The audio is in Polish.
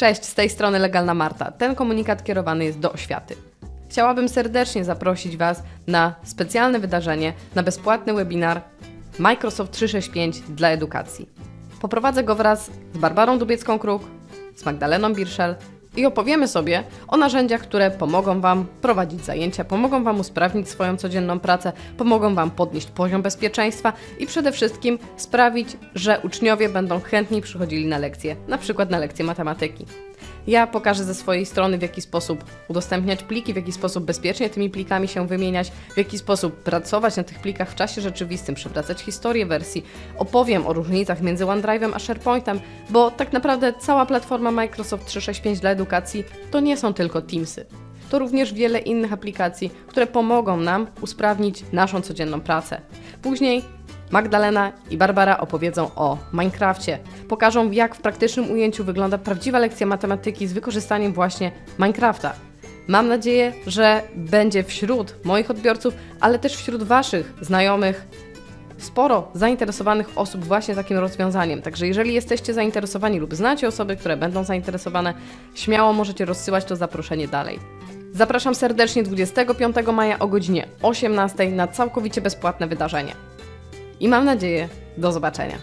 Cześć, z tej strony Legalna Marta. Ten komunikat kierowany jest do oświaty. Chciałabym serdecznie zaprosić Was na specjalne wydarzenie, na bezpłatny webinar Microsoft 365 dla edukacji. Poprowadzę go wraz z Barbarą Dubiecką-Kruk, z Magdaleną Birszel i opowiemy sobie o narzędziach, które pomogą Wam prowadzić zajęcia, pomogą Wam usprawnić swoją codzienną pracę, pomogą Wam podnieść poziom bezpieczeństwa i przede wszystkim sprawić, że uczniowie będą chętniej przychodzili na lekcje, na przykład na lekcje matematyki. Ja pokażę ze swojej strony, w jaki sposób udostępniać pliki, w jaki sposób bezpiecznie tymi plikami się wymieniać, w jaki sposób pracować na tych plikach w czasie rzeczywistym, przywracać historię wersji. Opowiem o różnicach między OneDrive'em a SharePointem, bo tak naprawdę cała platforma Microsoft 365 dla edukacji to nie są tylko Teamsy. To również wiele innych aplikacji, które pomogą nam usprawnić naszą codzienną pracę. Później Magdalena i Barbara opowiedzą o Minecrafcie. Pokażą, jak w praktycznym ujęciu wygląda prawdziwa lekcja matematyki z wykorzystaniem właśnie Minecrafta. Mam nadzieję, że będzie wśród moich odbiorców, ale też wśród Waszych znajomych sporo zainteresowanych osób właśnie takim rozwiązaniem. Także jeżeli jesteście zainteresowani lub znacie osoby, które będą zainteresowane, śmiało możecie rozsyłać to zaproszenie dalej. Zapraszam serdecznie 25 maja o godzinie 18 na całkowicie bezpłatne wydarzenie. I mam nadzieję, do zobaczenia.